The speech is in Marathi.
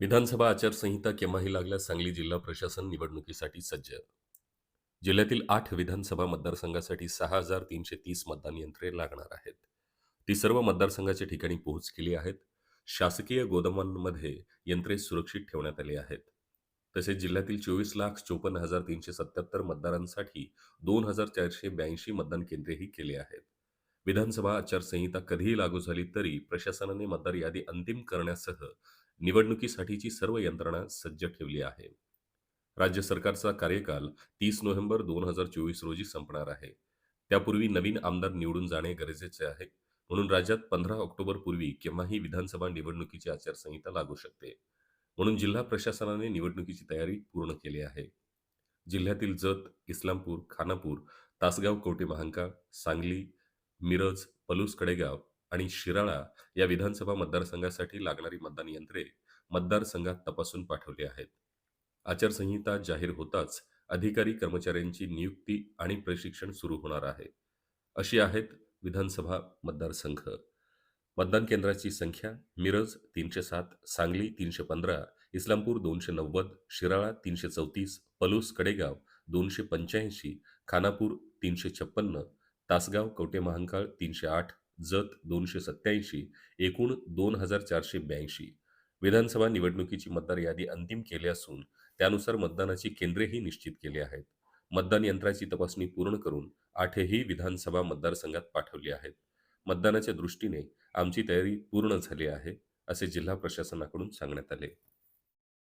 विधानसभा आचारसंहिता केव्हाही लागल्यास सांगली जिल्हा प्रशासन निवडणुकीसाठी सज्ज. जिल्ह्यातील आठ विधानसभा मतदारसंघासाठी सहा हजार तीनशे तीस मतदान यंत्रे लागणार आहेत. ती सर्व मतदारसंघाच्या ठिकाणी पोहोच केली आहेत. शासकीय गोदामांमध्ये यंत्रे सुरक्षित ठेवण्यात आली आहेत. तसेच जिल्ह्यातील चोवीस लाख चोपन्न हजार तीनशे सत्याहत्तर मतदारांसाठी दोन हजार चारशे ब्याऐंशी मतदान केंद्रेही केली आहेत. विधानसभा आचारसंहिता कधीही लागू झाली तरी प्रशासनाने मतदार यादी अंतिम करण्यासह निवडणुकीसाठीची सर्व यंत्रणा सज्ज ठेवली आहे. राज्य सरकारचा कार्यकाल तीस नोव्हेंबर दोन हजार चोवीस रोजी संपणार आहे. त्यापूर्वी नवीन आमदार निवडून जाणे गरजेचे आहे. म्हणून राज्यात पंधरा ऑक्टोबर पूर्वी केव्हाही विधानसभा निवडणुकीची आचारसंहिता लागू शकते. म्हणून जिल्हा प्रशासनाने निवडणुकीची तयारी पूर्ण केली आहे. जिल्ह्यातील जत इस्लामपूर खानापूर तासगाव कवटे महांकाळ सांगली मिरज पलूस कडेगाव आणि शिराळा या विधानसभा मतदारसंघासाठी लागणारी मतदान यंत्रे मतदारसंघात तपासून पाठवली आहेत. आचारसंहिता जाहीर होताच अधिकारी कर्मचाऱ्यांची नियुक्ती आणि प्रशिक्षण सुरू होणार आहे. अशी आहेत विधानसभा मतदारसंघ. मतदान केंद्राची संख्या मिरज तीनशे सात सांगली तीनशे पंधरा इस्लामपूर दोनशे नव्वद शिराळा तीनशे चौतीस पलूस कडेगाव दोनशे पंच्याऐंशी खानापूर तीनशे छप्पन्न तासगाव कवटे महांकाळ तीनशे आठ जत दोनशे सत्याऐंशी एकूण दोन हजार चारशे ब्याऐंशी. विधानसभा निवडणुकीची मतदार यादी अंतिम केली असून त्यानुसार मतदानाची केंद्रेही निश्चित केली आहेत. मतदान यंत्राची तपासणी पूर्ण करून आठही विधानसभा मतदारसंघात पाठवली आहेत. मतदानाच्या दृष्टीने आमची तयारी पूर्ण झाली आहे असे जिल्हा प्रशासनाकडून सांगण्यात आले.